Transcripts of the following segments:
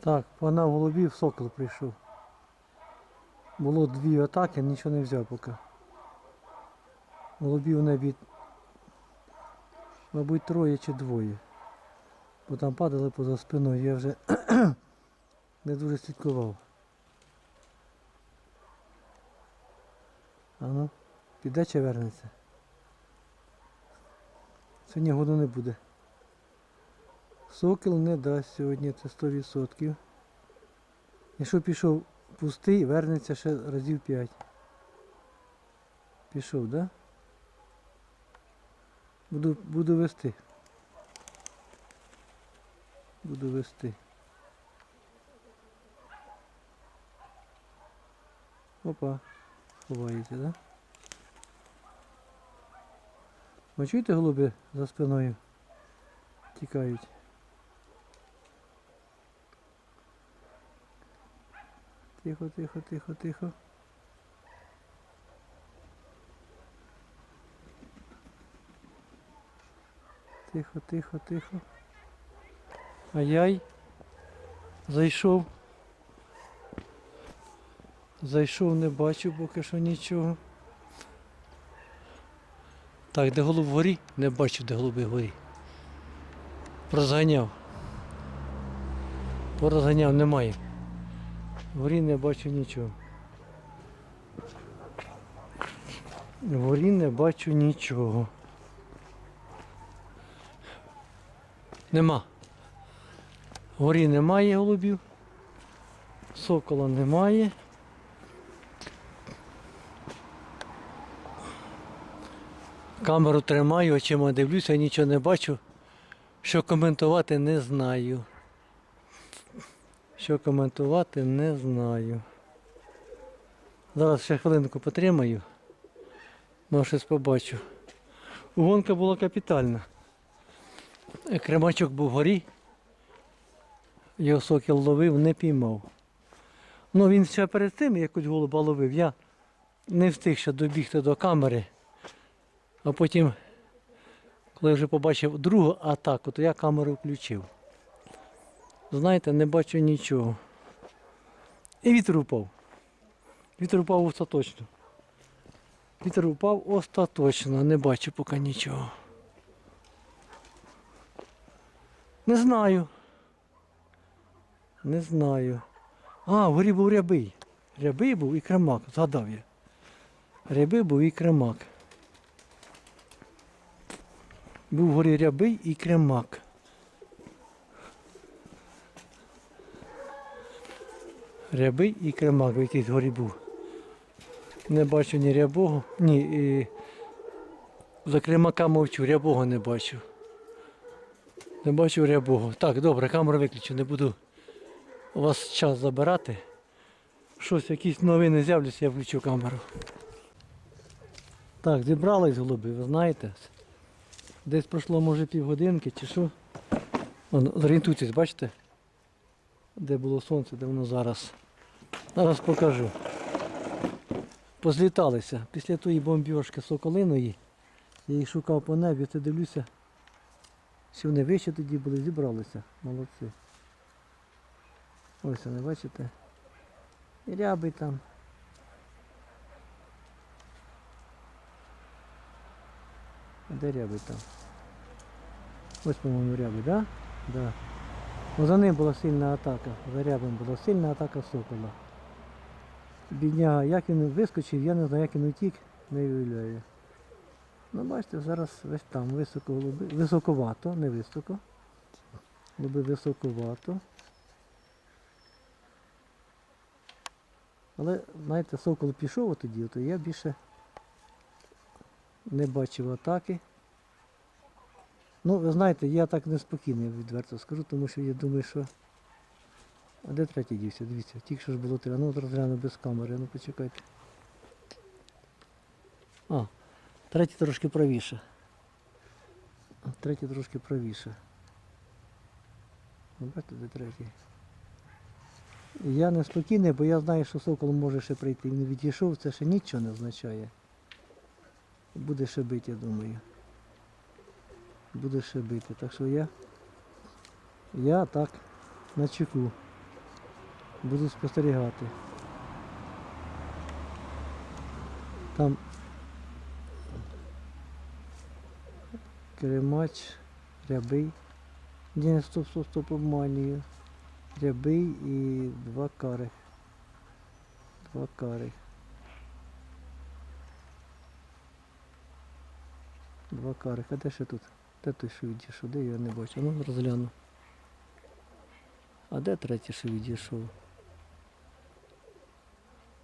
Так, погнав голубів, сокол прийшов. Було дві атаки, нічого не взяв поки. Голубів небі, мабуть, троє чи двоє. Бо там падали поза спиною, я вже не дуже слідкував. А ну, піде чи вернеться? Сьогодні году не буде. Сокіл не дасть сьогодні, це 100%. Якщо пішов пустий, вернеться ще разів 5. Пішов, да? Буду, буду вести. Буду вести. Опа, ховається, да? Ви чуєте голуби за спиною? Тікають. Тихо, тихо, тихо, тихо. Тихо, тихо, тихо. Ай-яй. Зайшов. Зайшов, не бачу поки що нічого. Так, де голуб вгорі? Не бачу, де голуби вгорі. Розганяв. Порозганяв, немає. Вгорі не бачу нічого. Вгорі не бачу нічого. Нема. Вгорі немає голубів. Сокола немає. Камеру тримаю, очима дивлюся, нічого не бачу. Що коментувати не знаю. Що коментувати не знаю. Зараз ще хвилинку потримаю. Може щось побачу. Гонка була капітальна. Кремачок був вгорі. Його сокіл ловив, не піймав. Ну він ще перед тим якось голуба ловив. Я не встиг ще добігти до камери. А потім, коли вже побачив другу атаку, то я камеру включив. Знаєте, не бачу нічого. І вітер упав. Вітер упав остаточно. Вітер упав остаточно, не бачу поки нічого. Не знаю. Не знаю. А, вгорі був рябий. Рябий був і кремак, згадав я. Рябий був і кремак. Був вгорі рябий і кремак. Рябий і кремак, в якийсь горі був. Не бачу ні рябого, ні. І... За кремака мовчу, рябого не бачу. Не бачу рябого. Так, добре, камеру виключу, не буду у вас час забирати. Щось, якісь новини з'являться, я включу камеру. Так, зібрались голуби, ви знаєте. Десь пройшло може півгодинки чи що. Вон, зорієнтуйтесь, бачите? Де було сонце, де воно зараз. Зараз покажу. Позліталися. Після тої бомбіжки соколиної. Я їх шукав по небі, це дивлюся. Що вони вище тоді були, зібралися. Молодці. Ось вони, бачите? І ряби там. Де ряби там? Ось, по-моєму, ряби, да? Да. Ну, за ним була сильна атака. За рябом була сильна атака сокола. Бідняга, як він вискочив, я не знаю, як він утік, не уявляю. Ну, бачите, зараз ось там високо голуби. Високовато, не високо. Голуби високовато. Але, знаєте, сокол пішов тоді, то я більше не бачив атаки. Ну, ви знаєте, я так неспокійний, відверто скажу, тому що я думаю, що. А де третій дівся? Дивіться, тільки що ж було три. Ну, зараз гляну без камери, ну почекайте. А, третій трошки правіше. Третій трошки правіше. Ну, бачите, де третій. Я неспокійний, бо я знаю, що сокол може ще прийти. Він відійшов, це ще нічого не означає. Буде ще бити, я думаю. Буде ще бити. Так що я, я так на чеку. Буду спостерігати. Там Керемач, рябий. Ні, стоп, стоп, стоп, обманюю. Рябий і два карих. Два карих. Два карих. А де ще тут? Де той, що відійшов? Де я не бачу? Ну, розгляну. А де третій, що відійшов?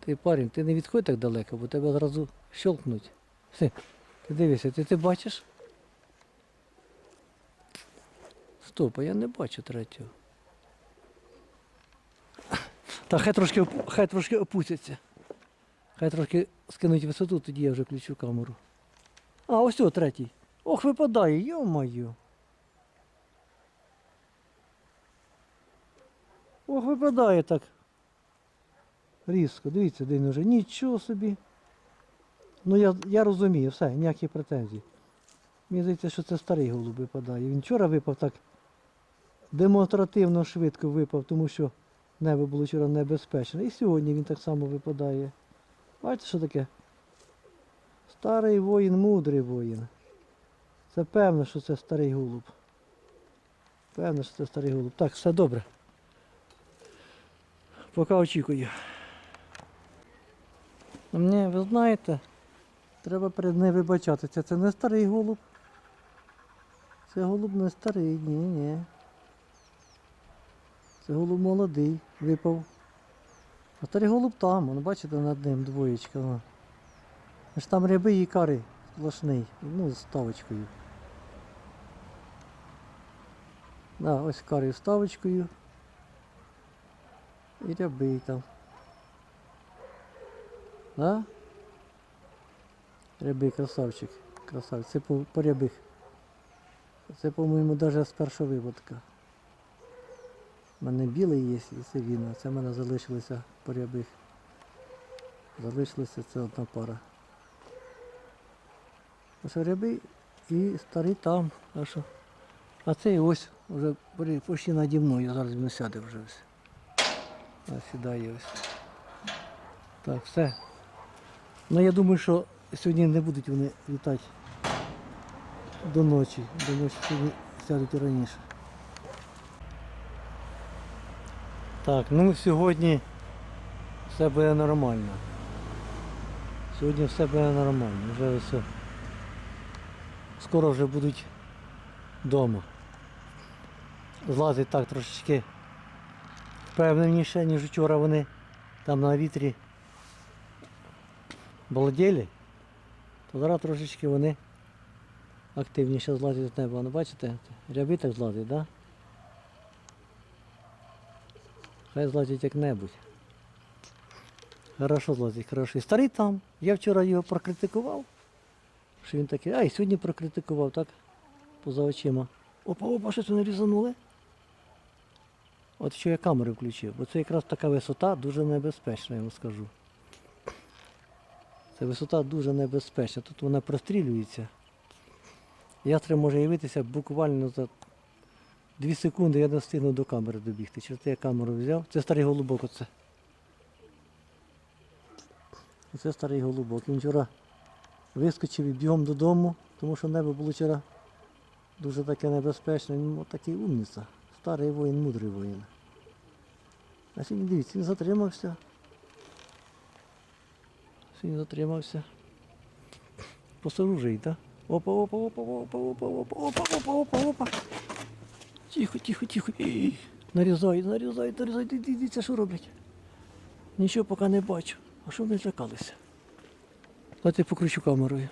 Ти парень, ти не відходь так далеко, бо тебе зразу щелкнуть. Ти дивишся, ти, ти бачиш? Стоп, а я не бачу третього. Та хай трошки, хай трошки опустяться. Хай трошки скинуть висоту, тоді я вже включу камеру. А, ось о, третій. Ох, випадає, йо-моє. Ох, випадає так. Різко, дивіться, де він уже. Нічого собі. Ну я, я розумію, все, ніяких претензій. Мені здається, що це старий голуб випадає. Він вчора випав так демонстративно швидко випав, тому що небо було вчора небезпечне. І сьогодні він так само випадає. Бачите, що таке? Старий воїн, мудрий воїн. Це певно, що це старий голуб. Певно, що це старий голуб. Так, все добре. Поки очікую. Мені, ви знаєте, треба перед ним вибачатися. Це не старий голуб. Це голуб не старий, ні, ні. Це голуб молодий, випав. А старий голуб там, вон, бачите, над ним двоєчка. Вон. Аж там ряби і кари сплошний, ну, з ставочкою. Да, ось кари з ставочкою. І рябий там. Да? Рябий красавчик. Красавчик. Це по, по рябих. Це, по-моєму, навіть з першого випадка. У мене білий є, і це він, це в мене залишилося по рябих. Залишилося це одна пара. Ось рябий і старий там. А що? А цей ось вже почти наді мною, зараз він сяде вже ось. Сідає ось. Так, все. Ну я думаю, що сьогодні не будуть вони літати до ночі. До ночі сьогодні сядуть раніше. Так, ну сьогодні все буде нормально. Сьогодні все буде нормально. Вже все. Скоро вже будуть вдома. Злазить так трошечки впевненіше, ніж вчора вони там на вітрі балділи, то зараз трошечки вони активніше злазять з неба. Ну бачите, ряби так злазять? Да? Хай злазять як-небудь. Хорошо злазить, хорошо. І старий там. Я вчора його прокритикував. Що він такий, а і сьогодні прокритикував, так? Поза очима. Опа, опа, щось вони різанули. От що я камери включив, бо це якраз така висота дуже небезпечна, я вам скажу. Це висота дуже небезпечна. Тут вона прострілюється. Ястреб може явитися буквально за 2 секунди я не встигну до камери добігти. Через те я камеру взяв. Це старий голубок оце. Оце старий голубок. Він вчора вискочив і бігом додому, тому що небо було вчора дуже таке небезпечне. Він такий умниця. Старий воїн, мудрий воїн. А сьогодні дивіться, він затримався. Сьогодні затримався. Посоружий, так? Опа, опа, опа, опа, опа, опа, опа, опа, опа, опа. Тихо, тихо, тихо. Ей, Нарізають, нарізають, нарізають. Дивіться, що роблять. Нічого поки не бачу. А що вони злякалися? Давайте покручу камерою.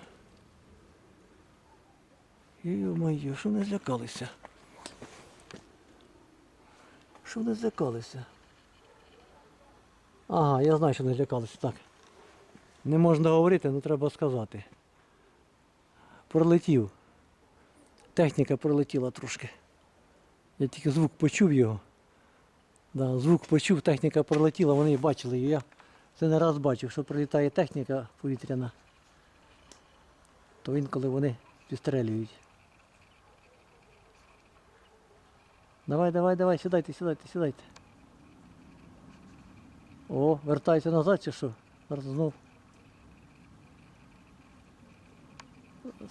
Йо-моє, що вони злякалися? Що вони злякалися? Ага, я знаю, що вони злякалися. Так. Не можна говорити, але треба сказати. Пролетів. Техніка пролетіла трошки. Я тільки звук почув його. Да, звук почув, техніка пролетіла, вони бачили її. Я це не раз бачив, що прилітає техніка повітряна, то інколи вони підстрелюють. Давай, давай, давай, сідайте, сідайте, сідайте. О, вертайся назад чи що? Зараз знов.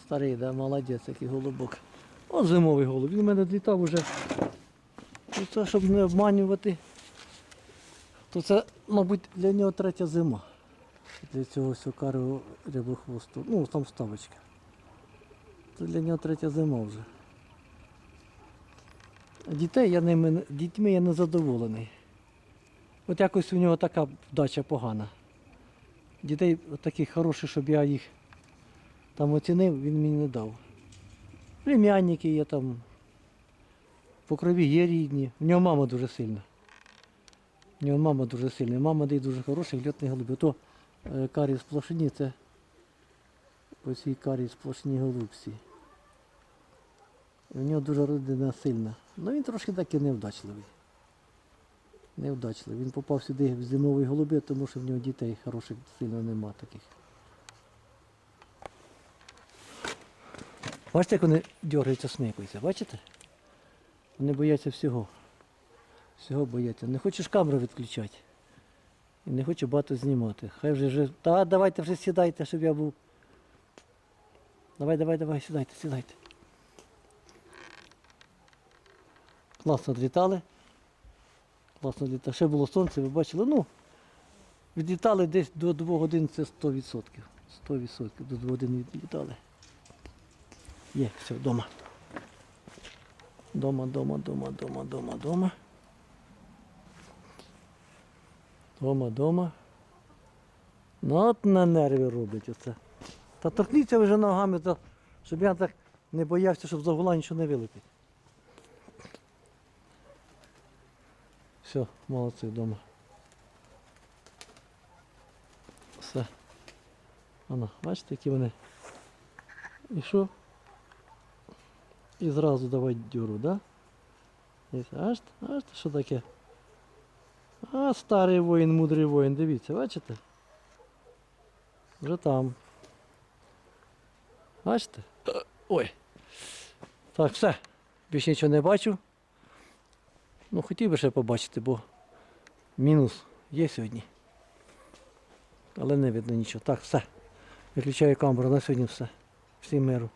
Старий, да, молодець, який голубок. О, зимовий голуб. Він у мене літав уже. Ну, Це, щоб не обманювати. То це, мабуть, для нього третя зима. Для цього сокарого рябохвосту. Ну, там ставочка. Це для нього третя зима вже. Дітей я ними, дітьми я не задоволений. От якось у нього така вдача погана. Дітей таких хороших, щоб я їх там оцінив, він мені не дав. Племянники є там, по крові є рідні. В нього мама дуже сильна. В нього мама дуже сильна. Мама дає дуже хороших льотних голубів. То е, карі сплошені, це оці карі сплошні голубці. У нього дуже родина сильна. Ну він трошки такий невдачливий. Невдачливий. Він попав сюди в зимовий голуби, тому що в нього дітей хороших сильно нема таких. Бачите, як вони дергаються, смикуються, бачите? Вони бояться всього. Всього бояться. Не хочеш камеру відключати. І не хочу багато знімати. Хай вже вже. Та давайте вже сідайте, щоб я був. Давай, давай, давай, сідайте, сідайте. Класно відлітали. Класно відлітали. Ще було сонце, ви бачили, ну, відлітали десь до 2 годин це 100%. 100% до 2 годин відлітали. Є, все, вдома. Дома, дома, дома, дома, дома, дома. Дома, дома. Ну от на нерві робить оце. Та торкніться вже ногами, щоб я так не боявся, щоб за угла нічого не вилетить. Все, молодці вдома. Все. Ано, бачите, які вони. І що? І зразу давай дюру, да? Аж, аж що таке? А, старий воїн, мудрий воїн, дивіться, бачите? Вже там. Бачите? Ой. Так, все. Більше нічого не бачу. Ну, хотів би ще побачити, бо мінус є сьогодні. Але не видно нічого. Так, все. Виключаю камеру на сьогодні все. Всім миру.